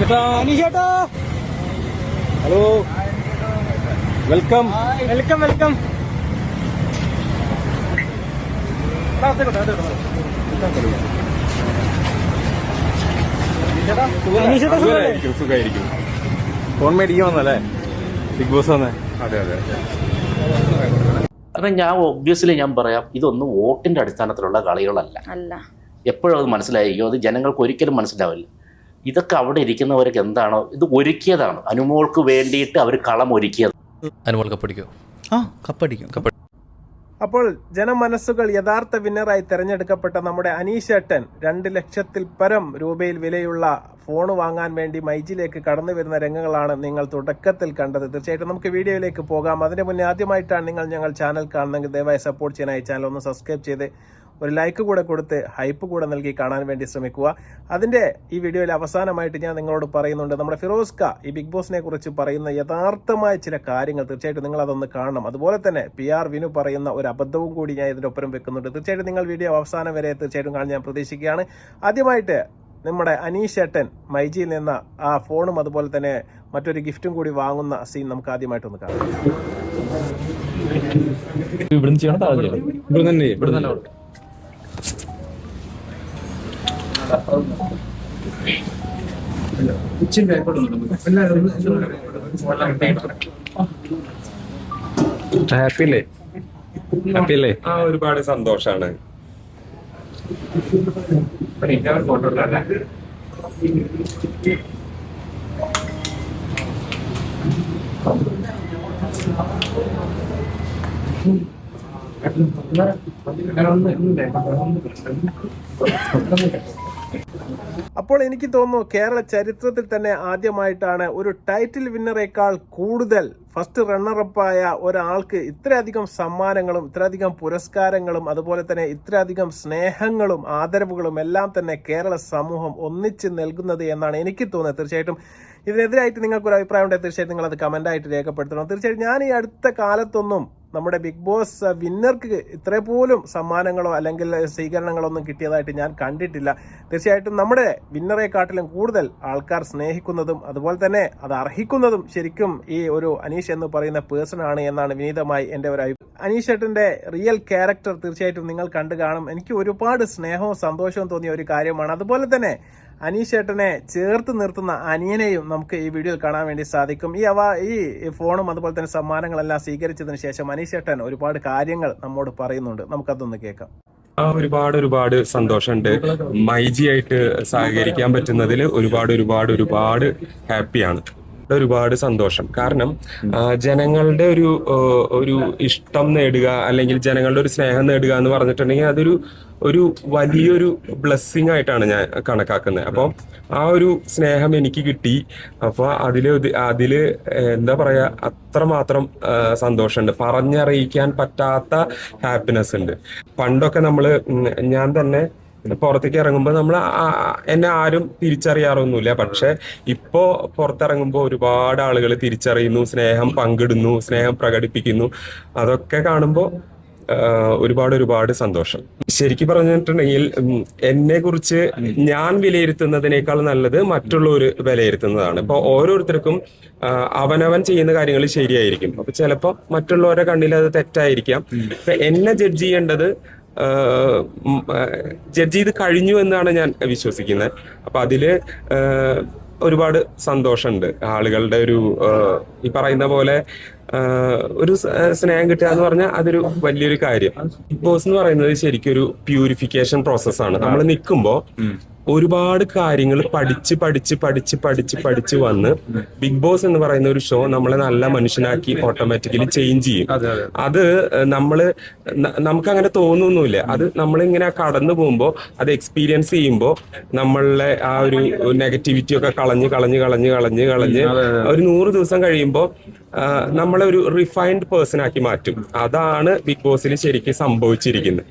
അനീഷേട്ടാ hello. Welcome. Welcome welcome. സുഖമായിരിക്കും സുഖമായിരിക്കും phone മേടിക്കാൻ വന്നല്ലേ ബിഗ് ബോസ് വന്നേ. അതെ അതെ കാരണം ഞാൻ ഒബ്വിയസ്ലി ഞാൻ പറയാം ഇതൊന്നും വോട്ടിന്റെ അടിസ്ഥാനത്തിലുള്ള കളികളല്ല. എപ്പോഴും അത് മനസ്സിലായിരിക്കും. അത് ജനങ്ങൾക്ക് ഒരിക്കലും മനസ്സിലാവില്ല. ഇതൊക്കെ അവിടെ ഇരിക്കുന്നവർക്ക് എന്താണോ ഇത് ഒരുക്കിയതാണ്. അനുമോൾക്ക് വേണ്ടിയിട്ട് അവർ കളം ഒരുക്കിയത്. അനുമോൾ കപ്പടിക്കോ ആ കപ്പടിക്കും അപ്പോൾ ജനമനസ്സുകൾ യഥാർത്ഥ വിന്നറായി തെരഞ്ഞെടുക്കപ്പെട്ട നമ്മുടെ അനീഷ് അനീഷേട്ടൻ രണ്ട് ലക്ഷത്തിൽ പരം രൂപയിൽ വിലയുള്ള ഫോൺ വാങ്ങാൻ വേണ്ടി മൈജിലേക്ക് കടന്നു വരുന്ന രംഗങ്ങളാണ് നിങ്ങൾ തുടക്കത്തിൽ കണ്ടത്. തീർച്ചയായിട്ടും നമുക്ക് വീഡിയോയിലേക്ക് പോകാം. അതിന് മുന്നേ ആദ്യമായിട്ടാണ് നിങ്ങൾ ഞങ്ങൾ ചാനൽ കാണുന്നെങ്കിൽ ദയവായി സപ്പോർട്ട് ചെയ്യാനായി. ചാനൽ ഒന്ന് സബ്സ്ക്രൈബ് ചെയ്ത് ഒരു ലൈക്ക് കൂടെ കൊടുത്ത് ഹൈപ്പ് കൂടെ നൽകി കാണാൻ വേണ്ടി ശ്രമിക്കുക. അതിന്റെ ഈ വീഡിയോയിൽ അവസാനമായിട്ട് ഞാൻ നിങ്ങളോട് പറയുന്നുണ്ട് നമ്മുടെ ഫിറോസ്ക ഈ ബിഗ് ബോസിനെ കുറിച്ച് പറയുന്ന യഥാർത്ഥമായ ചില കാര്യങ്ങൾ തീർച്ചയായിട്ടും നിങ്ങൾ അതൊന്ന് കാണണം. അതുപോലെ തന്നെ പി ആർ വിനു പറയുന്ന ഒരു അബദ്ധവും കൂടി ഞാൻ ഇതിനൊപ്പം വെക്കുന്നുണ്ട്. തീർച്ചയായിട്ടും നിങ്ങൾ വീഡിയോ അവസാനം വരെ തീർച്ചയായിട്ടും കാണാൻ ഞാൻ പ്രതീക്ഷിക്കുകയാണ്. ആദ്യമായിട്ട് നമ്മുടെ അനീഷ് ഏട്ടൻ മൈജിയിൽ നിന്ന് ആ ഫോണും അതുപോലെ തന്നെ മറ്റൊരു ഗിഫ്റ്റും കൂടി വാങ്ങുന്ന സീൻ നമുക്ക് ആദ്യമായിട്ട് ഒന്ന് കാണാം. ഇവിടുന്ന് ചെയ്യണം താഴെ ചെയ്യണം? ഇവിടെ തന്നെ ഇവിടെ തന്നെ ഹാപ്പി അല്ലേ ഹാപ്പി അല്ലേ ആ ഒരുപാട് സന്തോഷാണ്. അപ്പോൾ എനിക്ക് തോന്നുന്നു കേരള ചരിത്രത്തിൽ തന്നെ ആദ്യമായിട്ടാണ് ഒരു ടൈറ്റിൽ വിന്നറേക്കാൾ കൂടുതൽ ഫസ്റ്റ് റണ്ണറപ്പായ ഒരാൾക്ക് ഇത്രയധികം സമ്മാനങ്ങളും ഇത്രയധികം പുരസ്കാരങ്ങളും അതുപോലെ തന്നെ ഇത്രയധികം സ്നേഹങ്ങളും ആദരവുകളും എല്ലാം തന്നെ കേരള സമൂഹം ഒന്നിച്ച് നൽകുന്നത് എന്നാണ് എനിക്ക് തോന്നുന്നത്. തീർച്ചയായിട്ടും ഇതിനെതിരായിട്ട് നിങ്ങൾക്കൊരു അഭിപ്രായം ഉണ്ടെങ്കിൽ തീർച്ചയായിട്ടും നിങ്ങൾ അത് കമന്റായിട്ട് രേഖപ്പെടുത്തണം. തീർച്ചയായിട്ടും ഞാൻ ഈ അടുത്ത കാലത്തൊന്നും നമ്മുടെ ബിഗ് ബോസ് വിന്നർക്ക് ഇത്ര പോലും സമ്മാനങ്ങളോ അല്ലെങ്കിൽ സ്വീകരണങ്ങളോ ഒന്നും കിട്ടിയതായിട്ട് ഞാൻ കണ്ടിട്ടില്ല. തീർച്ചയായിട്ടും നമ്മുടെ വിന്നറെക്കാട്ടിലും കൂടുതൽ ആൾക്കാർ സ്നേഹിക്കുന്നതും അതുപോലെ തന്നെ അത് അർഹിക്കുന്നതും ശരിക്കും ഈ ഒരു അനീഷ് എന്ന് പറയുന്ന പേഴ്സൺ ആണ് എന്നാണ് വിനീതമായി എന്റെ ഒരു അഭിപ്രായം അനീഷ് ഏട്ടന്റെ റിയൽ ക്യാരക്ടർ തീർച്ചയായിട്ടും നിങ്ങൾ കണ്ടു കാണും. എനിക്ക് ഒരുപാട് സ്നേഹവും സന്തോഷവും തോന്നിയ ഒരു കാര്യമാണ്. അതുപോലെ തന്നെ അനീഷ് ഏട്ടനെ ചേർത്ത് നിർത്തുന്ന അനിയനെയും നമുക്ക് ഈ വീഡിയോയിൽ കാണാൻ വേണ്ടി സാധിക്കും. ഈ അവ ഈ ഫോണും അതുപോലെ തന്നെ സമ്മാനങ്ങളെല്ലാം സ്വീകരിച്ചതിന് ശേഷം അനീഷേട്ടൻ ഒരുപാട് കാര്യങ്ങൾ നമ്മോട് പറയുന്നുണ്ട്. നമുക്കതൊന്ന് കേൾക്കാം. ഒരുപാട് ഒരുപാട് സന്തോഷമുണ്ട്. മൈജി ആയിട്ട് സഹകരിക്കാൻ പറ്റുന്നതിൽ ഒരുപാട് ഒരുപാട് ഒരുപാട് ഹാപ്പിയാണ്. ഒരുപാട് സന്തോഷം. കാരണം ജനങ്ങളുടെ ഒരു ഒരു ഇഷ്ടം നേടുക അല്ലെങ്കിൽ ജനങ്ങളുടെ ഒരു സ്നേഹം നേടുക എന്ന് പറഞ്ഞിട്ടുണ്ടെങ്കിൽ അതൊരു ഒരു വലിയൊരു ബ്ലെസ്സിങ് ആയിട്ടാണ് ഞാൻ കണക്കാക്കുന്നത്. അപ്പോൾ ആ ഒരു സ്നേഹം എനിക്ക് കിട്ടി. അപ്പോൾ അതിൽ അതിൽ എന്താ പറയാ അത്രമാത്രം സന്തോഷമുണ്ട്. പറഞ്ഞറിയിക്കാൻ പറ്റാത്ത ഹാപ്പിനെസ് ഉണ്ട്. പണ്ടൊക്കെ നമ്മൾ ഞാൻ തന്നെ പുറത്തേക്ക് ഇറങ്ങുമ്പോൾ നമ്മൾ എന്നെ ആരും തിരിച്ചറിയാറൊന്നുമില്ല. പക്ഷെ ഇപ്പോ പുറത്തിറങ്ങുമ്പോൾ ഒരുപാട് ആളുകൾ തിരിച്ചറിയുന്നു സ്നേഹം പങ്കിടുന്നു സ്നേഹം പ്രകടിപ്പിക്കുന്നു. അതൊക്കെ കാണുമ്പോൾ ഒരുപാട് ഒരുപാട് സന്തോഷം. ശരിക്കും പറഞ്ഞിട്ടുണ്ടെങ്കിൽ എന്നെ കുറിച്ച് ഞാൻ വിലയിരുത്തുന്നതിനേക്കാൾ നല്ലത് മറ്റുള്ളവർ വിലയിരുത്തുന്നതാണ്. ഇപ്പൊ ഓരോരുത്തർക്കും അവനവൻ ചെയ്യുന്ന കാര്യങ്ങൾ ശരിയായിരിക്കും. അപ്പൊ ചിലപ്പോ മറ്റുള്ളവരുടെ കണ്ണിൽ അത് തെറ്റായിരിക്കാം എന്നെ ജഡ്ജ് ചെയ്യേണ്ടത് ജഡ്ജ് ചെയ്ത് കഴിഞ്ഞു എന്നാണ് ഞാൻ വിശ്വസിക്കുന്നത്. അപ്പൊ അതിൽ ഒരുപാട് സന്തോഷമുണ്ട്. ആളുകളുടെ ഒരു ഈ പറയുന്ന പോലെ ഒരു സ്നേഹം കിട്ടുക എന്ന് പറഞ്ഞാൽ അതൊരു വലിയൊരു കാര്യം. ബിഗ് ബോസ് എന്ന് പറയുന്നത് ശരിക്കും ഒരു പ്യൂരിഫിക്കേഷൻ പ്രോസസ്സാണ്. നമ്മൾ നിൽക്കുമ്പോൾ ഒരുപാട് കാര്യങ്ങൾ പഠിച്ച് പഠിച്ച് പഠിച്ച് പഠിച്ച് പഠിച്ച് വന്ന് ബിഗ് ബോസ് എന്ന് പറയുന്ന ഒരു ഷോ നമ്മളെ നല്ല മനുഷ്യനാക്കി ഓട്ടോമാറ്റിക്കലി ചേഞ്ച് ചെയ്യും. അത് നമ്മൾ നമുക്ക് അങ്ങനെ തോന്നുന്നില്ല അത് നമ്മളിങ്ങനെ കടന്നു പോകുമ്പോൾ അത് എക്സ്പീരിയൻസ് ചെയ്യുമ്പോൾ നമ്മളെ ആ ഒരു നെഗറ്റിവിറ്റി ഒക്കെ കളഞ്ഞ് കളഞ്ഞ് കളഞ്ഞ് കളഞ്ഞ് കളഞ്ഞ് ഒരു നൂറ് ദിവസം കഴിയുമ്പോൾ നമ്മളെ ഒരു റിഫൈൻഡ് പേഴ്സൺ ആക്കി മാറ്റും. അതാണ് ബിഗ് ബോസിൽ ശരിക്കും സംഭവിച്ചിരിക്കുന്നത്.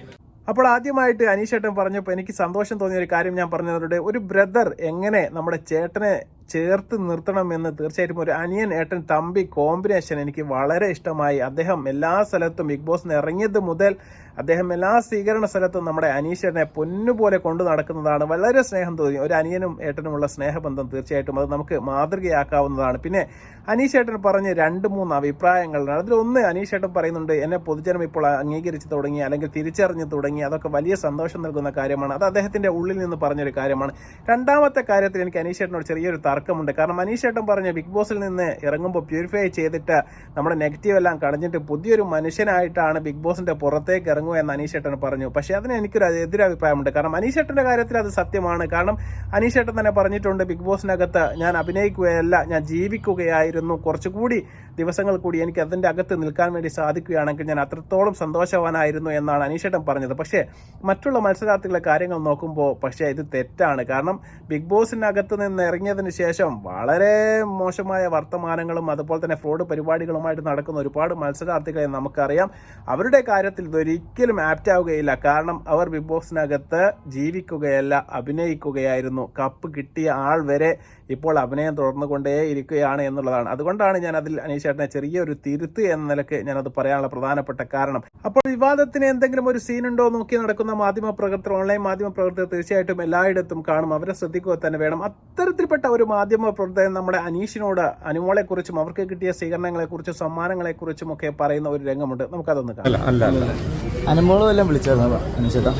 അപ്പോൾ ആദ്യമായിട്ട് അനീഷേട്ടൻ പറഞ്ഞപ്പോൾ എനിക്ക് സന്തോഷം തോന്നിയ ഒരു കാര്യം ഞാൻ പറഞ്ഞതോടെ ഒരു ബ്രദർ എങ്ങനെ നമ്മുടെ ചേട്ടനെ ചേർത്ത് നിർത്തണമെന്ന് തീർച്ചയായിട്ടും ഒരു അനിയൻ ഏട്ടൻ തമ്പി കോമ്പിനേഷൻ എനിക്ക് വളരെ ഇഷ്ടമായി. അദ്ദേഹം എല്ലാ സ്ഥലത്തും ബിഗ് ബോസിന് ഇറങ്ങിയത് മുതൽ അദ്ദേഹം എല്ലാ സ്വീകരണ സ്ഥലത്തും നമ്മുടെ അനീഷേട്ടനെ പൊന്നുപോലെ കൊണ്ടു നടക്കുന്നതാണ്. വളരെ സ്നേഹം തോന്നി. ഒരു അനിയനും ഏട്ടനുമുള്ള സ്നേഹബന്ധം തീർച്ചയായിട്ടും അത് നമുക്ക് മാതൃകയാക്കാവുന്നതാണ്. പിന്നെ അനീഷ് അനീഷേട്ടൻ പറഞ്ഞ് രണ്ട് മൂന്ന് അഭിപ്രായങ്ങളാണ് അതിലൊന്ന് അനീഷേട്ടൻ പറയുന്നുണ്ട് എന്നെ പൊതുജനം ഇപ്പോൾ അംഗീകരിച്ച് തുടങ്ങി അല്ലെങ്കിൽ തിരിച്ചറിഞ്ഞു തുടങ്ങി. അതൊക്കെ വലിയ സന്തോഷം നൽകുന്ന കാര്യമാണ്. അത് അദ്ദേഹത്തിന്റെ ഉള്ളിൽ നിന്ന് പറഞ്ഞൊരു കാര്യമാണ്. രണ്ടാമത്തെ കാര്യത്തിൽ എനിക്ക് അനീഷ് അനീഷേട്ടനോട് ചെറിയൊരു തർക്കമുണ്ട്. കാരണം മനീഷ് അനീഷേട്ടൻ പറഞ്ഞ ബിഗ് ബോസിൽ നിന്ന് ഇറങ്ങുമ്പോൾ പ്യൂരിഫൈ ചെയ്തിട്ട് നമ്മുടെ നെഗറ്റീവ് എല്ലാം കളഞ്ഞിട്ട് പുതിയൊരു മനുഷ്യനായിട്ടാണ് ബിഗ് ബോസിന്റെ പുറത്തേക്ക് ഇറങ്ങുക എന്ന് അനീഷ് ഏട്ടൻ പറഞ്ഞു. പക്ഷേ അതിന് എനിക്കൊരു എതിരഭിപ്രായമുണ്ട്. കാരണം അനീഷേട്ടന്റെ കാര്യത്തിൽ അത് സത്യമാണ്. കാരണം അനീഷ് ഏട്ടൻ തന്നെ പറഞ്ഞിട്ടുണ്ട് ബിഗ് ബോസിനകത്ത് ഞാൻ അഭിനയിക്കുകയല്ല ഞാൻ ജീവിക്കുകയായിരുന്നു. കുറച്ചുകൂടി ദിവസങ്ങൾ കൂടി എനിക്ക് അതിന്റെ അകത്ത് നിൽക്കാൻ വേണ്ടി സാധിക്കുകയാണെങ്കിൽ ഞാൻ അത്രത്തോളം സന്തോഷവാനായിരുന്നു എന്നാണ് അനീഷേട്ടൻ പറഞ്ഞത്. പക്ഷേ മറ്റുള്ള മത്സരാർത്ഥികളുടെ കാര്യങ്ങൾ നോക്കുമ്പോൾ പക്ഷേ ഇത് തെറ്റാണ്. കാരണം ബിഗ് ബോസിനകത്ത് നിന്ന് ഇറങ്ങിയതിന് ശേഷം വളരെ മോശമായ വർത്തമാനങ്ങളും അതുപോലെ തന്നെ ഫ്രോഡ് പരിപാടികളുമായിട്ട് നടക്കുന്ന ഒരുപാട് മത്സരാർത്ഥികളെ നമുക്കറിയാം. അവരുടെ കാര്യത്തിൽ ഇതൊരിക്കലും ആപ്റ്റ് ആവുകയില്ല. കാരണം അവർ ബിഗ് ബോസിനകത്ത് ജീവിക്കുകയല്ല അഭിനയിക്കുകയായിരുന്നു. കപ്പ് കിട്ടിയ ആൾ വരെ ഇപ്പോൾ അഭിനയം തുടർന്നുകൊണ്ടേ ഇരിക്കുകയാണ് എന്നുള്ളതാണ്. അതുകൊണ്ടാണ് ഞാൻ അതിൽ അനീഷേട്ടനെ ചെറിയൊരു തിരുത്ത് എന്ന നിലയ്ക്ക് ഞാനത് പറയാനുള്ള പ്രധാനപ്പെട്ട കാരണം. അപ്പോൾ വിവാദത്തിന് എന്തെങ്കിലും ഒരു സീനുണ്ടോ ഉണ്ടോ നോക്കി നടക്കുന്ന മാധ്യമ പ്രവർത്തകർ ഓൺലൈൻ മാധ്യമ പ്രവർത്തകർ തീർച്ചയായിട്ടും എല്ലായിടത്തും കാണും. അവരെ ശ്രദ്ധിക്കുക തന്നെ വേണം. അത്തരത്തിൽപ്പെട്ട ഒരു മാധ്യമ പ്രവർത്തകൻ നമ്മുടെ അനീഷിനോട് അനുമോളെക്കുറിച്ചും അവർക്ക് കിട്ടിയ സ്വീകരണങ്ങളെക്കുറിച്ചും സമ്മാനങ്ങളെക്കുറിച്ചും ഒക്കെ പറയുന്ന ഒരു രംഗമുണ്ട്. നമുക്കതൊന്ന് കാണാം. അനുമോളെല്ലാം അല്ല അല്ല. അനുമോളും വിളിച്ചായിരുന്നു അനീഷേട്ടാ?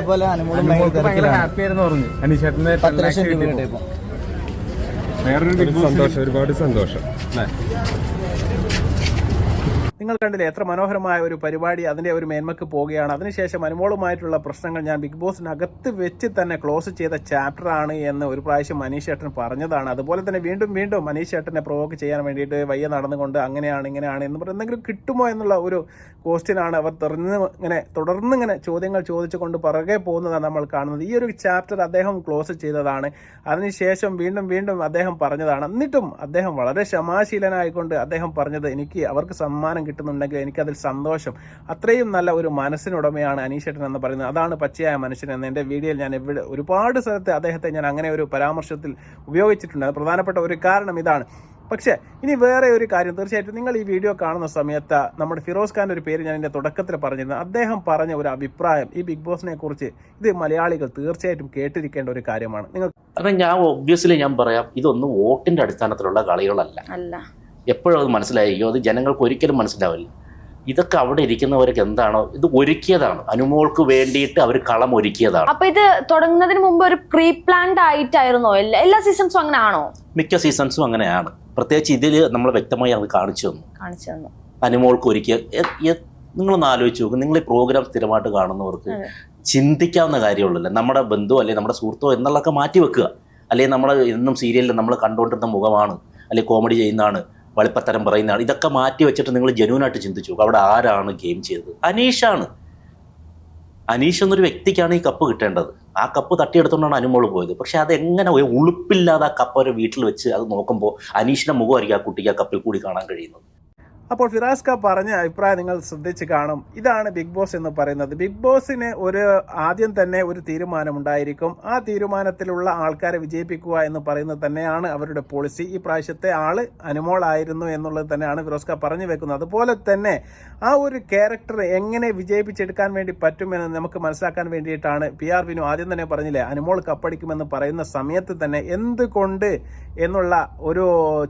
പോലെ പറഞ്ഞു. വേറൊരു ഒരു സന്തോഷം ഒരുപാട് സന്തോഷം. നിങ്ങൾ കണ്ടില്ലേ എത്ര മനോഹരമായ ഒരു പരിപാടി അതിന്റെ ഒരു മേന്മക്ക് പോവുകയാണ്. അതിനുശേഷം അനുമോളുമായിട്ടുള്ള പ്രശ്നങ്ങൾ ഞാൻ ബിഗ് ബോസിനകത്ത് വെച്ച് തന്നെ ക്ലോസ് ചെയ്ത ചാപ്റ്ററാണ് എന്ന് ഒരു പ്രാവശ്യം മനീഷ് ഏട്ടൻ പറഞ്ഞതാണ്. അതുപോലെ തന്നെ വീണ്ടും വീണ്ടും മനീഷ് ഏട്ടനെ പ്രൊവോക്ക് ചെയ്യാൻ വേണ്ടിയിട്ട് വയ്യ നടന്നുകൊണ്ട് അങ്ങനെയാണ് ഇങ്ങനെയാണ് എന്ന് പറഞ്ഞ് എന്തെങ്കിലും കിട്ടുമോ എന്നുള്ള ഒരു ക്വസ്റ്റ്യനാണ് അവർ തെറിഞ്ഞ് ഇങ്ങനെ തുടർന്ന് ഇങ്ങനെ ചോദ്യങ്ങൾ ചോദിച്ചുകൊണ്ട് പുറകെ പോകുന്നതാണ് നമ്മൾ കാണുന്നത്. ഈ ഒരു ചാപ്റ്റർ അദ്ദേഹം ക്ലോസ് ചെയ്തതാണ്. അതിനുശേഷം വീണ്ടും വീണ്ടും അദ്ദേഹം പറഞ്ഞതാണ്. എന്നിട്ടും അദ്ദേഹം വളരെ ക്ഷമാശീലനായിക്കൊണ്ട് അദ്ദേഹം പറഞ്ഞത് എനിക്ക് അവർക്ക് സമ്മാനം കിട്ടുന്നുണ്ടെങ്കിൽ എനിക്കതിൽ സന്തോഷം. അത്രയും നല്ല ഒരു മനസ്സിനുടമയാണ് അനീഷേട്ടൻ എന്ന് പറയുന്നത്. അതാണ് പച്ചയായ മനുഷ്യൻ എന്ന് എന്റെ വീഡിയോയിൽ ഞാൻ എവിടെ ഒരുപാട് സ്ഥലത്ത് അദ്ദേഹത്തെ ഞാൻ അങ്ങനെ ഒരു പരാമർശത്തിൽ ഉപയോഗിച്ചിട്ടുണ്ട്. അത് പ്രധാനപ്പെട്ട ഒരു കാരണം ഇതാണ്. പക്ഷേ ഇനി വേറെ ഒരു കാര്യം. തീർച്ചയായിട്ടും നിങ്ങൾ ഈ വീഡിയോ കാണുന്ന സമയത്ത് നമ്മുടെ ഫിറോസ് ഖാന്റെ ഒരു പേര് ഞാൻ എന്റെ തുടക്കത്തിൽ പറഞ്ഞിരുന്നു. അദ്ദേഹം പറഞ്ഞ ഒരു അഭിപ്രായം ഈ ബിഗ് ബോസിനെ കുറിച്ച് ഇത് മലയാളികൾ തീർച്ചയായിട്ടും കേട്ടിരിക്കേണ്ട ഒരു കാര്യമാണ്. നിങ്ങൾ കാരണം ഞാൻ ഒബ്വിയസ്ലി ഞാൻ പറയാം ഇതൊന്നും വോട്ടിന്റെ അടിസ്ഥാനത്തിലുള്ള കളികളല്ല. അല്ല. എപ്പോഴും അത് മനസ്സിലായിരിക്കും. അത് ജനങ്ങൾക്ക് ഒരിക്കലും മനസ്സിലാവില്ല. ഇതൊക്കെ അവിടെ ഇരിക്കുന്നവർക്ക് എന്താണോ ഇത് ഒരുക്കിയതാണ്. അനുമോൾക്ക് വേണ്ടിയിട്ട് അവർ കളം ഒരുക്കിയതാണ്. അപ്പൊ ഇത് തുടങ്ങുന്നതിന് മുമ്പ് ഒരു പ്രീ പ്ലാൻഡ് ആയിട്ടായിരുന്നോ? എല്ലാ എല്ലാ സീസൺസും അങ്ങനെ ആണോ? മിക്ക സീസൺസും അങ്ങനെയാണ്. പ്രത്യേകിച്ച് ഇതിൽ നമ്മൾ വ്യക്തമായി അത് കാണിച്ചു തന്നു. കാണിച്ചു തന്നു. അനുമോൾക്ക് ഒരുക്കിയ നിങ്ങളൊന്ന് ആലോചിച്ച് നോക്കും. നിങ്ങൾ ഈ പ്രോഗ്രാം സ്ഥിരമായിട്ട് കാണുന്നവർക്ക് ചിന്തിക്കാവുന്ന കാര്യമുള്ളല്ലോ? നമ്മുടെ ബന്ധു അല്ലെങ്കിൽ നമ്മുടെ സുഹൃത്തോ എന്നുള്ളതൊക്കെ മാറ്റി വെക്കുക. അല്ലെങ്കിൽ നമ്മൾ എന്നും സീരിയലിൽ നമ്മൾ കണ്ടുകൊണ്ടിരുന്ന മുഖമാണ്. അല്ലെങ്കിൽ കോമഡി ചെയ്യുന്നതാണ്. വളിപ്പത്തരം പറയുന്നതാണ്. ഇതൊക്കെ മാറ്റി വെച്ചിട്ട് നിങ്ങൾ ജനുവിനായിട്ട് ചിന്തിച്ചു അവിടെ ആരാണ് ഗെയിം ചെയ്തത്? അനീഷാണ്. അനീഷ് എന്നൊരു വ്യക്തിക്കാണ് ഈ കപ്പ് കിട്ടേണ്ടത്. ആ കപ്പ് തട്ടിയെടുത്തുകൊണ്ടാണ് അനുമോൾ പോയത്. പക്ഷേ അത് എങ്ങനെ ഒരു ഉളുപ്പില്ലാതെ ആ കപ്പ് ഒരു വീട്ടിൽ വെച്ച് അത് നോക്കുമ്പോൾ അനീഷിന്റെ മുഖമായിരിക്കും ആ കുട്ടിക്ക് ആ കപ്പിൽ കൂടി കാണാൻ കഴിയുന്നത്. അപ്പോൾ ഫിറാസ് ഖാൻ പറഞ്ഞ അഭിപ്രായം നിങ്ങൾ ശ്രദ്ധിച്ച് കാണും. ഇതാണ് ബിഗ് ബോസ് എന്ന് പറയുന്നത്. ബിഗ് ബോസിന് ഒരു ആദ്യം തന്നെ ഒരു തീരുമാനമുണ്ടായിരിക്കും. ആ തീരുമാനത്തിലുള്ള ആൾക്കാരെ വിജയിപ്പിക്കുക എന്ന് പറയുന്നത് തന്നെയാണ് അവരുടെ പോളിസി ഈ പ്രാവശ്യത്തെ ആൾ അനുമോളായിരുന്നു എന്നുള്ളത് തന്നെയാണ് ഫിറോസ് ഖാൻ പറഞ്ഞു വെക്കുന്നത്. അതുപോലെ തന്നെ ആ ഒരു ക്യാരക്ടർ എങ്ങനെ വിജയിപ്പിച്ചെടുക്കാൻ വേണ്ടി പറ്റുമെന്ന് നമുക്ക് മനസ്സിലാക്കാൻ വേണ്ടിയിട്ടാണ് പി ആർ വിനു ആദ്യം തന്നെ പറഞ്ഞില്ലേ അനുമോൾ കപ്പടിക്കുമെന്ന് പറയുന്ന സമയത്ത് തന്നെ എന്തുകൊണ്ട് എന്നുള്ള ഒരു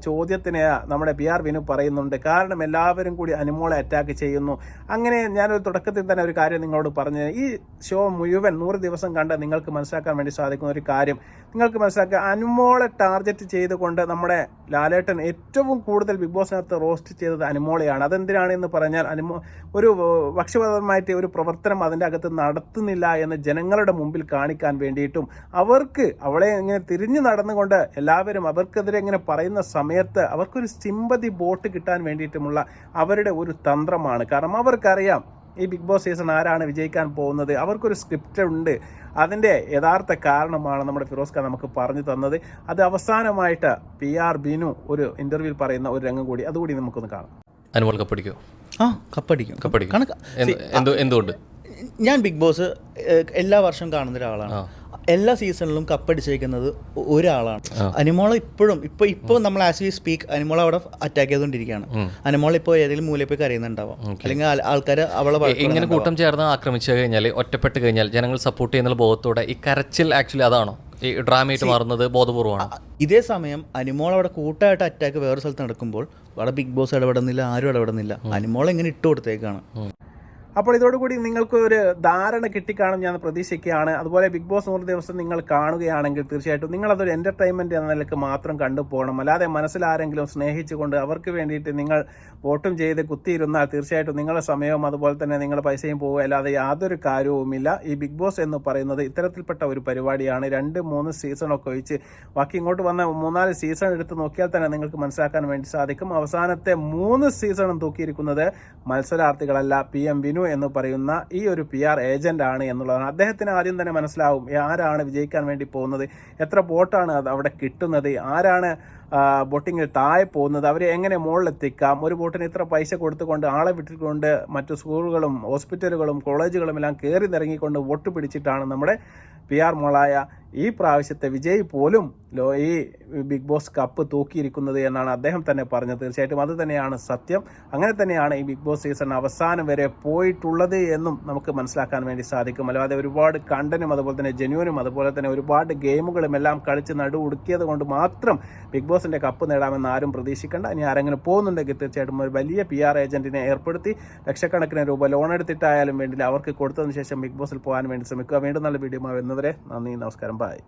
ചോദ്യത്തിന് നമ്മുടെ പി ആർ വിനു പറയുന്നുണ്ട്. കാരണം എല്ലാവരും കൂടി അനുമോളെ അറ്റാക്ക് ചെയ്യുന്നു. അങ്ങനെ ഞാനൊരു തുടക്കത്തിൽ തന്നെ ഒരു കാര്യം നിങ്ങളോട് പറഞ്ഞു ഈ ഷോ മുഴുവൻ നൂറ് ദിവസം കണ്ട് നിങ്ങൾക്ക് മനസ്സിലാക്കാൻ വേണ്ടി സാധിക്കുന്ന ഒരു കാര്യം. നിങ്ങൾക്ക് മനസ്സിലാക്കുക അനുമോളെ ടാർഗറ്റ് ചെയ്തുകൊണ്ട് നമ്മുടെ ലാലേട്ടൻ ഏറ്റവും കൂടുതൽ ബിഗ് ബോസിനകത്ത് റോസ്റ്റ് ചെയ്തത് അനുമോളെയാണ്. അതെന്തിനാണ് എന്ന് പറഞ്ഞാൽ അനുമോ ഒരു പക്ഷപാതമായിട്ട് ഒരു പ്രവർത്തനം അതിന്റെ അകത്ത് നടത്തുന്നില്ല എന്ന് ജനങ്ങളുടെ മുമ്പിൽ കാണിക്കാൻ വേണ്ടിയിട്ടും അവർക്ക് അവളെ ഇങ്ങനെ തിരിഞ്ഞു നടന്നുകൊണ്ട് എല്ലാവരും അവർക്കെതിരെ ഇങ്ങനെ പറയുന്ന സമയത്ത് അവർക്കൊരു സിമ്പതി ബോട്ട് കിട്ടാൻ വേണ്ടിയിട്ടുമുള്ള അവരുടെ ഒരു തന്ത്രമാണ്. കാരണം അവർക്കറിയാം ഈ ബിഗ് ബോസ് സീസൺ ആരാണ് വിജയിക്കാൻ പോകുന്നത്? അവർക്കൊരു സ്ക്രിപ്റ്റ് ഉണ്ട്. അതിന്റെ യഥാർത്ഥ കാരണമാണ് നമ്മുടെ ഫിറോസ് ഖാൻ നമുക്ക് പറഞ്ഞു തന്നത്. അത് അവസാനമായിട്ട് പി ആർ ബിനു ഒരു ഇന്റർവ്യൂവിൽ പറയുന്ന ഒരു രംഗം കൂടി. അതുകൂടി നമുക്കൊന്ന് കാണാം. അനുമോൾ കപ്പടിക്കോ ആ കപ്പടിക്കും എന്തുകൊണ്ട്? ഞാൻ ബിഗ് ബോസ് എല്ലാ വർഷവും കാണുന്ന ഒരാളാണ്. എല്ലാ സീസണിലും കപ്പടിച്ചേക്കുന്നത് ഒരാളാണ്. അനിമോൾ ഇപ്പോഴും ഇപ്പൊ ഇപ്പൊ നമ്മൾ ആസ് വി സ്പീക്ക് അനിമോൾ അവിടെ അറ്റാക്ക് ചെയ്തുകൊണ്ടിരിക്കുകയാണ് അനിമോൾ ഇപ്പോൾ ഏതെങ്കിലും മൂലയിൽ പോയി കരയുന്നുണ്ടാവാം. അല്ലെങ്കിൽ ആൾക്കാർ അവളെ ഇങ്ങനെ കൂട്ടം ചേർന്ന് ആക്രമിച്ചു കഴിഞ്ഞാൽ ഒറ്റപ്പെട്ട് കഴിഞ്ഞാൽ ജനങ്ങൾ സപ്പോർട്ട് ചെയ്യുന്ന ബോധത്തോടെ ഈ കരച്ചിൽ ആക്ച്വലി അതാണോ? ഈ ഡ്രാമയായിട്ട് മാറുന്നത് ബോധപൂർവമാണ് ഇതേ സമയം അനിമോൾ അവിടെ കൂട്ടായിട്ട് അറ്റാക്ക് വേറെ സ്ഥലത്ത് നടക്കുമ്പോൾ അവിടെ ബിഗ് ബോസ് ഇടപെടുന്നില്ല ആരും ഇടപെടുന്നില്ല. അനിമോൾ ഇങ്ങനെ ഇട്ട് കൊടുത്തേക്കാണ്. അപ്പോൾ ഇതോടുകൂടി നിങ്ങൾക്ക് ഒരു ധാരണ കിട്ടിക്കാണും ഞാൻ പ്രതീക്ഷിക്കുകയാണ്. അതുപോലെ ബിഗ് ബോസ് നൂറ് ദിവസം നിങ്ങൾ കാണുകയാണെങ്കിൽ തീർച്ചയായിട്ടും നിങ്ങൾ അതൊരു എന്റർടൈൻമെന്റ് എന്ന നിലയ്ക്ക് മാത്രം കണ്ടുപോകണം അല്ലാതെ മനസ്സിലാരെങ്കിലും സ്നേഹിച്ചുകൊണ്ട് അവർക്ക് വേണ്ടിയിട്ട് നിങ്ങൾ വോട്ടും ചെയ്ത് കുത്തിയിരുന്നാൽ തീർച്ചയായിട്ടും നിങ്ങളുടെ സമയവും അതുപോലെ തന്നെ നിങ്ങളുടെ പൈസയും പോകുക അല്ലാതെ യാതൊരു കാര്യവുമില്ല. ഈ ബിഗ് ബോസ് എന്ന് പറയുന്നത് ഇത്തരത്തിൽപ്പെട്ട ഒരു പരിപാടിയാണ്. രണ്ട് മൂന്ന് സീസണൊക്കെ ഒഴിച്ച് ബാക്കി ഇങ്ങോട്ട് വന്ന മൂന്നാൽ സീസൺ എടുത്ത് നോക്കിയാൽ തന്നെ നിങ്ങൾക്ക് മനസ്സിലാക്കാൻ വേണ്ടി സാധിക്കും. അവസാനത്തെ മൂന്ന് സീസണും തൂക്കിയിരിക്കുന്നത് മത്സരാർത്ഥികളല്ല പി എം വിനു എന്ന് പറയുന്ന ഈ ഒരു പി ആർ ഏജന്റ് ആണ് എന്നുള്ളതാണ്. അദ്ദേഹത്തിന് ആദ്യം തന്നെ മനസ്സിലാവും ആരാണ് വിജയിക്കാൻ വേണ്ടി പോകുന്നത്? എത്ര വോട്ടാണ് അത് അവിടെ കിട്ടുന്നത്? ആരാണ് ബോട്ടിങ്ങിൽ താഴെ പോകുന്നത് അവരെ എങ്ങനെ മുകളിലെത്തിക്കാം? ഒരു ബോട്ടിന് ഇത്ര പൈസ കൊടുത്തുകൊണ്ട് ആളെ വിട്ടിട്ടുകൊണ്ട് മറ്റു സ്കൂളുകളും ഹോസ്പിറ്റലുകളും കോളേജുകളും എല്ലാം കയറി നിറങ്ങിക്കൊണ്ട് വോട്ട് പിടിച്ചിട്ടാണ് നമ്മുടെ പി ആർ മോളായ ഈ പ്രാവശ്യത്തെ വിജയ് പോലും ലോ ഈ ബിഗ് ബോസ് കപ്പ് തൂക്കിയിരിക്കുന്നത് എന്നാണ് അദ്ദേഹം തന്നെ പറഞ്ഞത്. തീർച്ചയായിട്ടും അത് തന്നെയാണ് സത്യം. അങ്ങനെ തന്നെയാണ് ഈ ബിഗ് ബോസ് സീസൺ അവസാനം വരെ പോയിട്ടുള്ളത് എന്നും നമുക്ക് മനസ്സിലാക്കാൻ വേണ്ടി സാധിക്കും. അല്ലാതെ ഒരുപാട് കണ്ടനും അതുപോലെ തന്നെ ജെന്യൂനും അതുപോലെ തന്നെ ഒരുപാട് ഗെയിമുകളും എല്ലാം കളിച്ച് നടു ഉടുക്കിയത് കൊണ്ട് മാത്രം ബിഗ് ബോസിന്റെ കപ്പ് നേടാമെന്ന് ആരും പ്രതീക്ഷിക്കേണ്ട. ഇനി ആരെങ്കിലും പോകുന്നുണ്ടെങ്കിൽ തീർച്ചയായിട്ടും ഒരു വലിയ പി ആർ ഏജന്റിനെ ഏർപ്പെടുത്തി ലക്ഷക്കണക്കിന് രൂപ ലോൺ എടുത്തിട്ടായാലും വേണ്ടിയില്ല അവർക്ക് കൊടുത്തതിന് ശേഷം ബിഗ് ബോസിൽ പോകാൻ വേണ്ടി ശ്രമിക്കുക. വീണ്ടും നല്ല വീഡിയോ വരുന്നവരെ നന്ദി നമസ്കാരം ബൈ